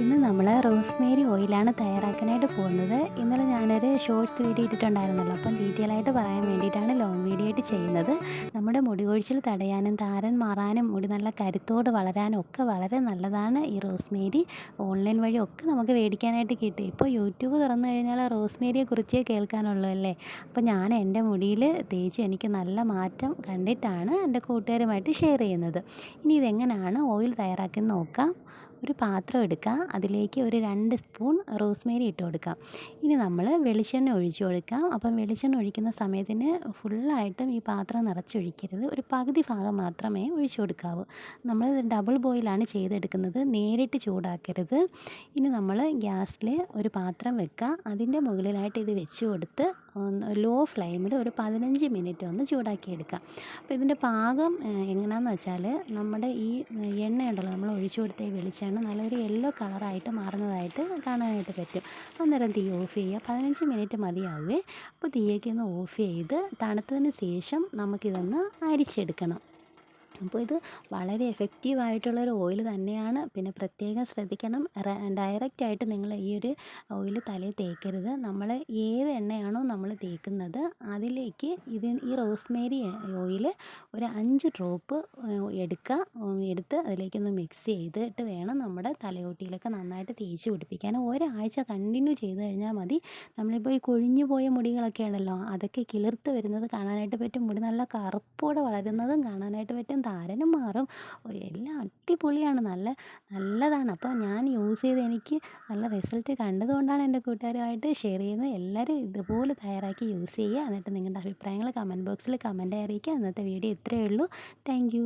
ഇന്ന് നമ്മൾ റോസ്മേരി ഓയിലാണ് തയ്യാറാക്കാനായിട്ട് പോകുന്നത്. ഇന്നലെ ഞാനൊരു ഷോർട്സ് വീഡിയോ ഇട്ടിട്ടുണ്ടായിരുന്നല്ലോ. അപ്പം ഡീറ്റെയിൽ ആയിട്ട് പറയാൻ വേണ്ടിയിട്ടാണ് ലോങ് വീഡിയോ ആയിട്ട് ചെയ്യുന്നത്. നമ്മുടെ മുടി കൊഴിച്ചിൽ തടയാനും താരൻ മാറാനും മുടി നല്ല കരുത്തോട് വളരാനും ഒക്കെ വളരെ നല്ലതാണ് ഈ റോസ്മേരി. ഓൺലൈൻ വഴി ഒക്കെ നമുക്ക് മേടിക്കാനായിട്ട് കിട്ടും. ഇപ്പോൾ യൂട്യൂബ് തുറന്നു കഴിഞ്ഞാൽ റോസ്മേരിയെ കുറിച്ചേ കേൾക്കാനുള്ളൂ അല്ലേ? അപ്പോൾ ഞാൻ എന്റെ മുടിയിൽ തേച്ച് എനിക്ക് നല്ല മാറ്റം കണ്ടിട്ടാണ് എന്റെ കൂട്ടുകാരുമായിട്ട് ഷെയർ ചെയ്യുന്നത്. ഇനി ഇതെങ്ങനെയാണ് ഓയിൽ തയ്യാറാക്കി നോക്കാം. ഒരു പാത്രം എടുക്കുക അതിലേക്ക് ഒരു രണ്ട് സ്പൂൺ റോസ്മേരി ഇട്ട് കൊടുക്കാം. ഇനി നമ്മൾ വെളിച്ചെണ്ണ ഒഴിച്ചു കൊടുക്കാം. അപ്പം വെളിച്ചെണ്ണ ഒഴിക്കുന്ന സമയത്തിന് ഫുള്ളായിട്ടും ഈ പാത്രം നിറച്ചൊഴിക്കരുത്. ഒരു പകുതി ഭാഗം മാത്രമേ ഒഴിച്ചു കൊടുക്കാവൂ. നമ്മൾ ഡബിൾ ബോയിലാണ് ചെയ്തെടുക്കുന്നത്. നേരിട്ട് ചൂടാക്കരുത്. ഇനി നമ്മൾ ഗ്യാസിൽ ഒരു പാത്രം വെക്കുക. അതിന്റെ മുകളിലായിട്ട് ഇത് വെച്ച് കൊടുത്ത് ലോ ഫ്ലെയിമിൽ ഒരു പതിനഞ്ച് മിനിറ്റ് ഒന്ന് ചൂടാക്കി എടുക്കുക. അപ്പോൾ ഇതിന്റെ പാകം എങ്ങനെയാണെന്ന് വെച്ചാൽ നമ്മുടെ ഈ എണ്ണ ഉണ്ടല്ലോ നമ്മൾ ഒഴിച്ചു കൊടുത്ത ഈ വെളിച്ചെണ്ണ നല്ലൊരു യെല്ലോ കളറായിട്ട് മാറുന്നതായിട്ട് കാണാനായിട്ട് പറ്റും. അന്നേരം തീ ഓഫ് ചെയ്യുക. പതിനഞ്ച് മിനിറ്റ് മതിയാവുകയെ അപ്പോൾ തീയൊക്കെ ഒന്ന് ഓഫ് ചെയ്ത് തണുത്തതിന് ശേഷം നമുക്കിതൊന്ന് അരിച്ചെടുക്കണം. അപ്പോൾ ഇത് വളരെ എഫക്റ്റീവ് ആയിട്ടുള്ളൊരു ഓയിൽ തന്നെയാണ്. പിന്നെ പ്രത്യേകം ശ്രദ്ധിക്കണം ഡയറക്റ്റ് ആയിട്ട് നിങ്ങൾ ഈ ഒരു ഓയിൽ തലയിൽ തേക്കരുത്. നമ്മൾ ഏത് എണ്ണയാണോ നമ്മൾ തേക്കുന്നത് അതിലേക്ക് ഇത് ഈ റോസ്മേരി ഓയിൽ ഒരു അഞ്ച് ഡ്രോപ്പ് എടുക്കുക എടുത്ത് അതിലേക്കൊന്ന് മിക്സ് ചെയ്തിട്ട് വേണം നമ്മുടെ തലയോട്ടിയിലൊക്കെ നന്നായിട്ട് തേച്ച് പിടിപ്പിക്കാൻ. ഒരാഴ്ച കണ്ടിന്യൂ ചെയ്ത് കഴിഞ്ഞാൽ മതി. നമ്മളിപ്പോൾ ഈ കൊഴിഞ്ഞു പോയ മുടികളൊക്കെ ഉണ്ടല്ലോ അതൊക്കെ കിളിർത്ത് വരുന്നത് കാണാനായിട്ട് പറ്റും. മുടി നല്ല കറുപ്പോടെ വളരുന്നതും കാണാനായിട്ട് പറ്റും. താരനും മാറും. എല്ലാം അടിപൊളിയാണ്. നല്ല നല്ലതാണ്. അപ്പോൾ ഞാൻ യൂസ് ചെയ്ത് എനിക്ക് നല്ല റിസൾട്ട് കണ്ടതുകൊണ്ടാണ് എന്റെ കൂട്ടുകാരുമായിട്ട് ഷെയർ ചെയ്യുന്നത്. എല്ലാവരും ഇതുപോലെ തയ്യാറാക്കി യൂസ് ചെയ്യുക. എന്നിട്ട് നിങ്ങളുടെ അഭിപ്രായങ്ങൾ കമന്റ് ബോക്സിൽ കമന്റ് അറിയിക്കുക ഇന്നത്തെ വീഡിയോ ഇത്രയേ ഉള്ളൂ. താങ്ക്